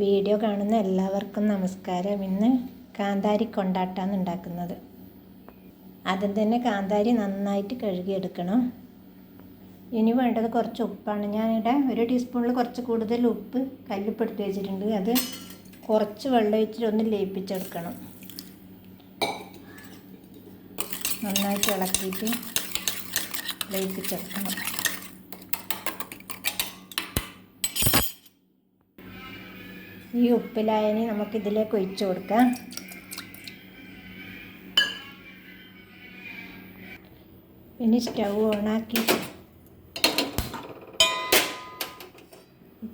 Video കാണുന്ന എല്ലാവർക്കും നമസ്കാരം. ഇന്ന് കാന്താരി കൊണ്ടാട്ടാണ് ഉണ്ടാക്കുന്നത്. ആദ്യം തന്നെ കാന്താരി നന്നായിട്ട് കഴുകിയെടുക്കണം. ഇനി വേണ്ടത് കുറച്ച് ഉപ്പാണ്. ഞാനിവിടെ ഒരു ടീസ്പൂണിൽ കുറച്ച് കൂടുതൽ ഉപ്പ് കല്ലുപ്പെടുത്തി വെച്ചിട്ടുണ്ട്. അത് കുറച്ച് വെള്ളം ഒഴിച്ചിട്ട് ഒന്ന് ലയിപ്പിച്ചെടുക്കണം. നന്നായിട്ട് ഇളക്കിയിട്ട് ലയിപ്പിച്ചെടുക്കണം. ഈ ഉപ്പിലായനി നമുക്കിതിലേക്ക് ഒഴിച്ചു കൊടുക്കാം. ഇനി സ്റ്റൗ ഓണാക്കി.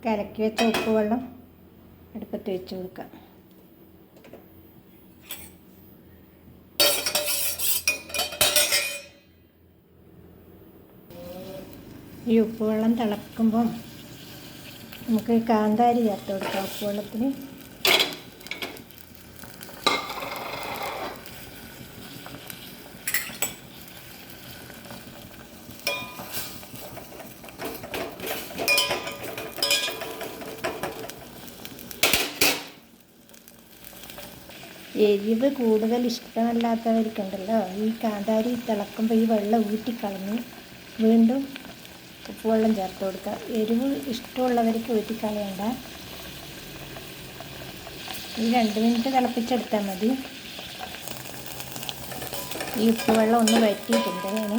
കലക്കി വെച്ച ഉപ്പ് വെള്ളം അടുപ്പത്ത് വെച്ച് കൊടുക്കാം. ഈ ഉപ്പ് വെള്ളം തിളക്കുമ്പം നമുക്ക് കാന്താരി ചേർത്ത് കൊടുക്കാം ഉപ്പ് വെള്ളത്തിൽ എരിവ് കൂടുതൽ ഇഷ്ടമല്ലാത്തവർക്കുണ്ടല്ലോ ഈ കാന്താരി തിളക്കുമ്പോൾ ഈ വെള്ളം ഊറ്റിക്കളഞ്ഞ് വീണ്ടും ഉപ്പുവെള്ളം ചേർത്ത് കൊടുക്കുക. എരിവ് ഇഷ്ടമുള്ളവർക്ക് ഊറ്റിക്കളയണ്ട ഈ രണ്ട് മിനിറ്റ് തിളപ്പിച്ചെടുത്താൽ മതി. ഈ ഉപ്പുവെള്ളം ഒന്ന് വറ്റിയിട്ടുണ്ട്. ഞാൻ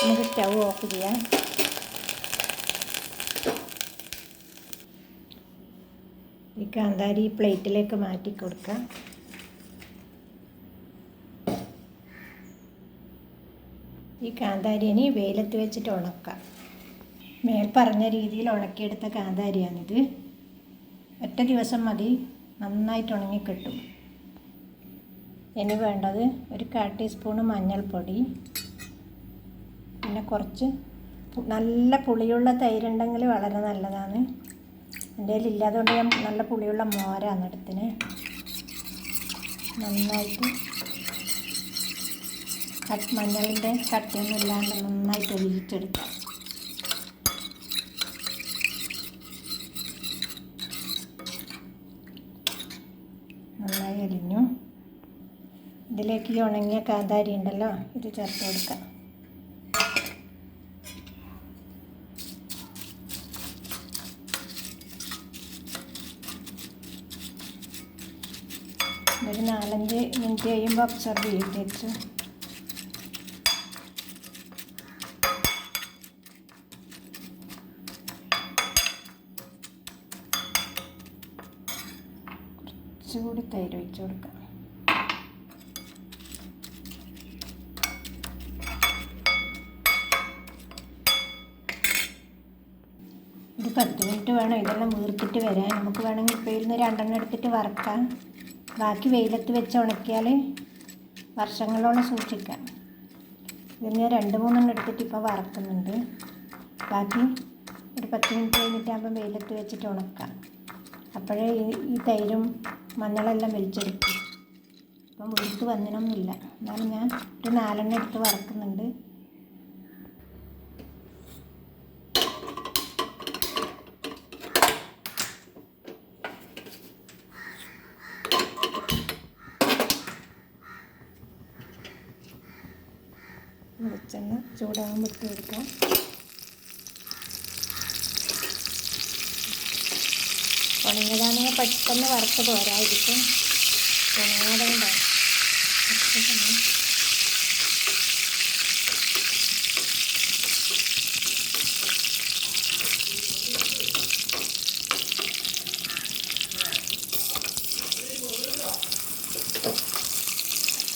നമുക്ക് സ്റ്റൗ ഓഫ് ചെയ്യാം. ഈ കാന്താരി പ്ലേറ്റിലേക്ക് മാറ്റി കൊടുക്കാം. ഈ കാന്താരിനെ വെയിലത്ത് വെച്ചിട്ട് ഉണക്കാം. മേൽ പറഞ്ഞ രീതിയിൽ ഉണക്കിയെടുത്ത കാന്താരിയാണിത്. ഒറ്റ ദിവസം മതി നന്നായിട്ട് ഉണങ്ങിക്കിട്ടും ഇനി വേണ്ടത് ഒരു കാ ടീസ്പൂണ് മഞ്ഞൾപ്പൊടി പിന്നെ കുറച്ച് നല്ല പുളിയുള്ള തൈരുണ്ടെങ്കിൽ വളരെ നല്ലതാണ്. എന്റെ ഇല്ലാത്തതുകൊണ്ട് ഞാൻ നല്ല പുളിയുള്ള മോരാണ് എടുത്തിന് നന്നായിട്ട് മഞ്ഞളിന്റെ കട്ടിയൊന്നും ഇല്ലാണ്ട് നന്നായിട്ട് ഒഴിച്ചെടുക്കാം ഇതിലേക്ക് ഈ ഉണങ്ങിയ കാന്താരി ഉണ്ടല്ലോ ഇത് ചേർത്ത് കൊടുക്കാം. ഒരു നാലഞ്ച് മിനിറ്റ് കഴിയുമ്പോൾ അബ്സർവ് ചെയ്തിട്ട് കുറച്ചുകൂടി തൈര് ഒഴിച്ചു കൊടുക്കാം. ഒരു പത്ത് മിനിറ്റ് വേണം ഇതെല്ലാം വീർത്തിട്ട് വരാൻ. നമുക്ക് വേണമെങ്കിൽ ഇപ്പോൾ ഇരുന്ന് രണ്ടെണ്ണം എടുത്തിട്ട് വറക്കാം. ബാക്കി വെയിലത്ത് വെച്ച് ഉണക്കിയാൽ വർഷങ്ങളോളം സൂക്ഷിക്കാം. ഇതിന് ഞാൻ രണ്ട് മൂന്നെണ്ണം എടുത്തിട്ട് ഇപ്പോൾ വറക്കുന്നുണ്ട്. ബാക്കി ഒരു പത്ത് മിനിറ്റ് കഴിഞ്ഞിട്ടാകുമ്പോൾ വെയിലത്ത് വെച്ചിട്ട് ഉണക്കാം. അപ്പോഴേ ഈ തൈരും മഞ്ഞളെല്ലാം വലിച്ചെടുക്കും. അപ്പം വീർത്ത് വന്നിനൊന്നുമില്ല. എന്നാലും ഞാൻ ഒരു നാലെണ്ണം എടുത്ത് വറക്കുന്നുണ്ട്. വെളിച്ചെണ്ണ ചൂടാകുമ്പോൾ ഇട്ട് കൊടുക്കാം. ഉണങ്ങിയതാണെങ്കിൽ പെട്ടെന്ന് വറുത്ത് പോരായിരിക്കും ഉണങ്ങാതെ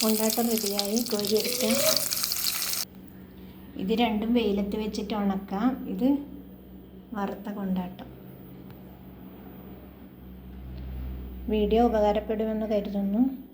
കൊണ്ടാട്ടം റെഡിയായി കോരിയെടുക്കാം ഇത് രണ്ടും വെയിലത്ത് വെച്ചിട്ട് ഉണക്കാം. ഇത് വറുത്ത കൊണ്ടാട്ടം. വീഡിയോ ഉപകാരപ്പെടുമെന്ന് കരുതുന്നു.